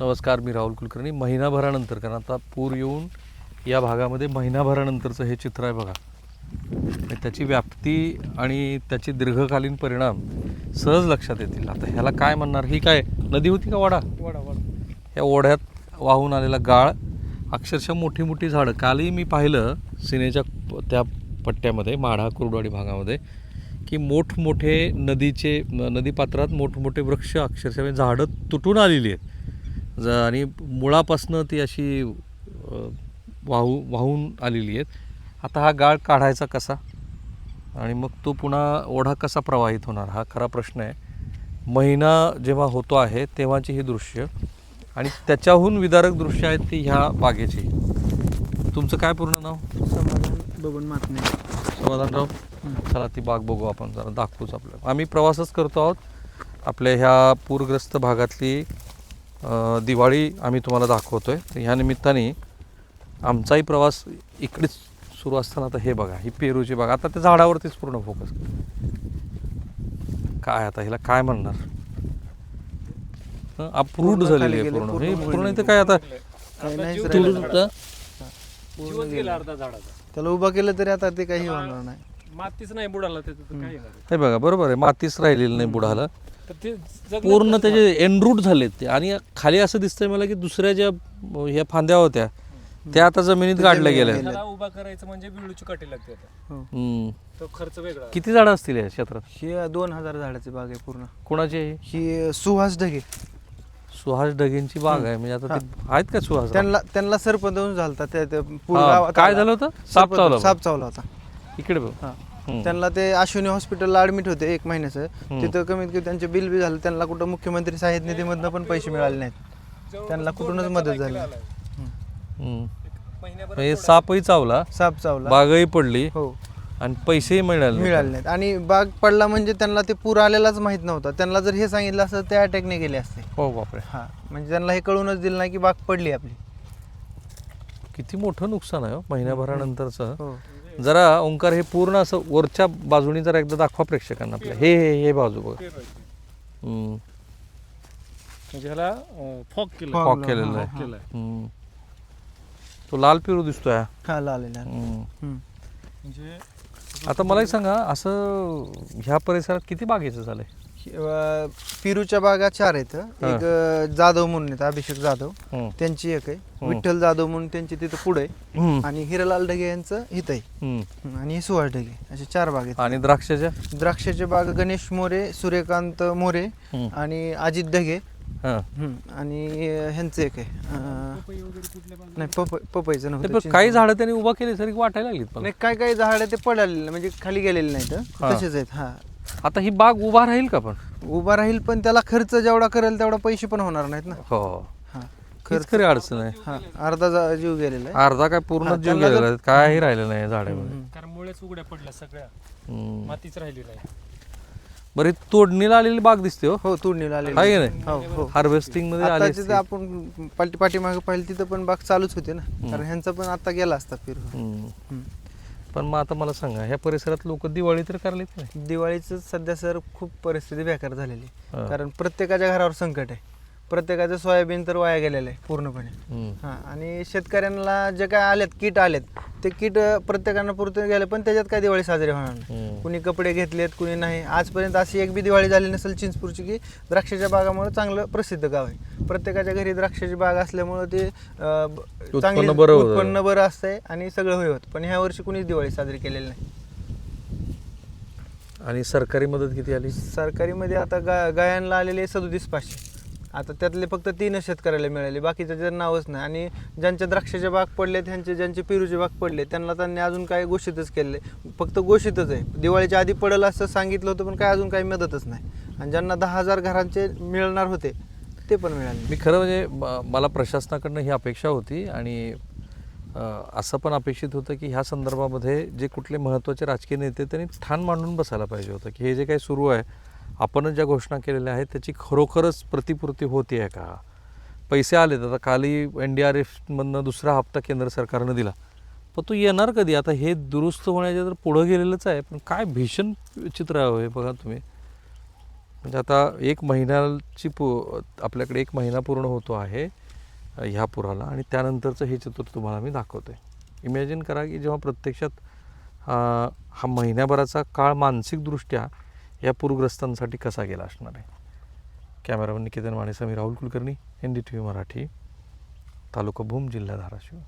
नमस्कार मी राहुल कुलकर्णी. महिनाभरानंतर कारण आता पूर येऊन या भागामध्ये महिनाभरानंतरचं हे चित्र आहे बघा. त्याची व्याप्ती आणि त्याचे दीर्घकालीन परिणाम सहज लक्षात येतील. आता ह्याला काय म्हणणार? ही काय नदी होती का वाडा? वडा वडा. या ओढ्यात वाहून आलेला गाळ अक्षरशः मोठी मोठी झाडं. कालही मी पाहिलं सिनेच्या त्या पट्ट्यामध्ये माढा कुर्डवाडी भागामध्ये की मोठमोठे नदीचे नदीपात्रात मोठमोठे वृक्ष अक्षरशः झाडं तुटून आलेली आहेत. आणि मुळापासनं ती अशी वाहू वाहून आलेली आहेत. आता हा गाळ काढायचा कसा? आणि मग तो पुन्हा ओढा कसा प्रवाहित होणार? हा खरा प्रश्न आहे. महिना जेव्हा होतो आहे तेव्हाची ही दृश्य. आणि त्याच्याहून विदारक दृश्य आहेत ती ह्या बागेची. तुमचं काय पूर्ण नाव? समाधान बघून मात नाही समाधानराव चला ती बाग बघू आपण जरा. दाखवूच आपलं आम्ही प्रवासच करतो आहोत आपल्या ह्या पूरग्रस्त भागातली दिवाळी आम्ही तुम्हाला दाखवतोय. तर ह्या निमित्ताने आमचाही प्रवास इकडेच सुरू असताना आता हे बघा ही पेरूची बाग. आता त्या झाडावरतीच पूर्ण फोकस काय आता हिला काय म्हणणार? अप्रूव्ड झालेली आहे पूर्ण. पूर्ण हे पूर्ण इथं. काय आता. त्याला उभा केलं तरी आता ते काही होणार नाही. मातीच नाही बुडाला हे बघा बरोबर आहे. मातीच राहिलेली नाही बुडाला. तर ते जगण्यात पूर्ण त्याचे एनरूट झालेत ते. आणि खाली असं दिसतंय मला की दुसऱ्या ज्या अं, ह्या फांद्या होत्या त्या आता जमिनीत गाडल्या गेल्या त्याला उभा करायचं म्हणजे बिळूची काठी लागते आता. हो. हम्म. तो खर्च वेगळा. किती झाडं असतील या क्षेत्रात? ही दोन हजार झाडाची बाग आहे पूर्ण. कोणाची आहे ही? ही सुहास ढगे. सुहास ढगेंची बाग आहे. म्हणजे आता ते आहेत का सुहास? त्यांना त्यांना झालता त्या त्या पूर्ण हा, गावात काय आला. झालं होतं? साप चावला होता. साप चावला होता. इकडे बघ. हा. त्यांना ते अश्विनी हॉस्पिटलला ऍडमिट होते एक महिन्याचं. तिथं कमीत कमी त्यांचे बिल बी झालं त्यांना कुठं मुख्यमंत्री सहाय्यता निधीमधनं पण पैसे मिळाले नाहीत. त्यांना कुठूनच मदत झाली हम्म. म्हणजे सापही चावला. साप चावला. बागही पडली. हो. आणि पैसेही मिळाले नाही. मिळाले नाहीत. आणि बाग पडला म्हणजे त्यांना ते पूर आलेलाच माहीत नव्हता. त्यांना जर हे सांगितलं असतं ते अटॅकने गेले असते. हो बापरे. हा. म्हणजे त्यांना हे कळूनच दिलं नाही की बाग पडली आपली. किती मोठं नुकसान आहे हो, महिन्याभरानंतरचं. हो. जरा ओंकार हे पूर्ण असं वरच्या बाजूनी जरा एकदा दाखवा प्रेक्षकांना आपल्या हे हे हे बाजू बघ हम्म. म्हणजे ह्याला फॉक केलं फॉक केलेला हा, आहे हम्म. तो लाल पिरू दिसतोय हा. हा आहे. हम्म. म्हणजे आता मला एक सांगा असं ह्या परिसरात किती बागेचं झालंय अं, पिरूच्या बागा चार आहेत एक अं, जाधव म्हणून आहेत अभिषेक जाधव हम्म. त्यांची एक आहे. विठ्ठल जाधव म्हणून त्यांची तिथं पुढे आहे हम्म. आणि हिरालाल ढगे यांचं हित आहे. हम्म. आणि हे सुहास ढगे असे चार बाग आहेत आणि द्राक्षाच्या द्राक्षाचे बाग गणेश मोरे सूर्यकांत मोरे हम्म. आणि अजित ढगे हा. हम्म. आणि ह्यांचं एक आहे. अं? नाही पपई पपईचं नव्हतं पण काही झाडं त्यांनी उभा केली तरी वाटायला लागलीत मला नाही काय काय झाड ते पडालेले म्हणजे खाली गेलेले नाहीत हा. तसेच आहेत हा. आता ही बाग उभा राहील का पण? उभा राहील पण त्याला खर्च जेवढा करेल तेवढा पैसे पण होणार नाहीत ना. हो. हा. खीच खरी अडचण आहे. हा अर्धा जा- जीव गेलेला आहे. अर्धा काय पूर्ण जीव गेलेला आहे काही राहिलं नाही झाडामध्ये. कारण मुळेच उघड्या पडल्या सगळ्या. हम्म. मातीच राहिली नाही. बरं ही तोडणीला आलेली बाग दिसते हो हो तुडणीला आलेली आहे. की नाही हो हो हार्वेस्टिंगमध्ये आता आली तिथं. आपण पाठी पाठीमागे पाहिलं तिथं पण बाग चालूच होते ना कारण ह्यांचा पण आता गेला असता फिरून. हम्म. पण मग आता मला सांगा ह्या परिसरात लोक दिवाळी तर करलेत नाही दिवाळीचं सध्या सर खूप परिस्थिती बेकार झालेली हा. कारण प्रत्येकाच्या घरावर संकट आहे प्रत्येकाचं सोयाबीन तर वाया गेलेलं आहे पूर्णपणे. हां आणि शेतकऱ्यांना जे काय आलेत किट आलेत ते किट प्रत्येकानं पुरते गेले पण त्याच्यात काय दिवाळी साजरी होणार नाही. कुणी कपडे घेतलेत कुणी नाही. आजपर्यंत अशी एक बी दिवाळी झाली नसेल चिंचपूरची की द्राक्षाच्या बागामुळे चांगलं प्रसिद्ध गाव आहे. प्रत्येकाच्या घरी द्राक्षाची बाग असल्यामुळं ते चांगली. उत्पन्न बरं असतंय आणि सगळं होय होत. पण ह्या वर्षी कुणीच दिवाळी साजरी केलेली नाही. आणि सरकारी मदत किती आली? सरकारीमध्ये आता गा गायांना आलेले सदोतीस पाचशे. आता त्यातले फक्त तीनच शेतकऱ्याला मिळाले बाकीचं जर नावच नाही. आणि ज्यांच्या द्राक्षाचे बाग पडले त्यांचे ज्यांचे पेरूचे बाग पडले त्यांना त्यांनी अजून काही घोषितच केले फक्त घोषितच आहे. दिवाळीच्या आधी पडेल असं सांगितलं होतं पण काय अजून काही मदतच नाही. आणि ज्यांना दहा हजार घरांचे मिळणार होते ते पण मिळाले मी खरं म्हणजे मला प्रशासनाकडनं ही अपेक्षा होती आणि असं पण अपेक्षित होतं की ह्या संदर्भामध्ये जे कुठले महत्त्वाचे राजकीय नेते त्यांनी ठाण मांडून बसायला पाहिजे होतं की हे जे काही सुरू आहे आपणच ज्या घोषणा केलेल्या आहेत त्याची खरोखरच प्रतिपूर्ती होती आहे का? पैसे आलेत आता काली एन डी आर एफमधनं दुसरा हप्ता केंद्र सरकारनं दिला. पण तो येणार कधी? आता हे दुरुस्त होण्याच्या तर पुढं गेलेलंच आहे पण काय भीषण चित्र आहे हो हे बघा तुम्ही. म्हणजे आता एक महिन्याची पु आपल्याकडे एक महिना पूर्ण होतो आहे ह्या पुराला आणि त्यानंतरचं हे चित्र तुम्हाला मी दाखवतो आहे इमॅजिन करा की जेव्हा प्रत्यक्षात हा महिन्याभराचा काळ मानसिकदृष्ट्या या पूरग्रस्तांसाठी कसा गेला असणार आहे? कॅमेरामन निकेतन मानेसा मी Rahul Kulkarni N D T V Marathi taluka Bhum जिल्हा धाराशिव.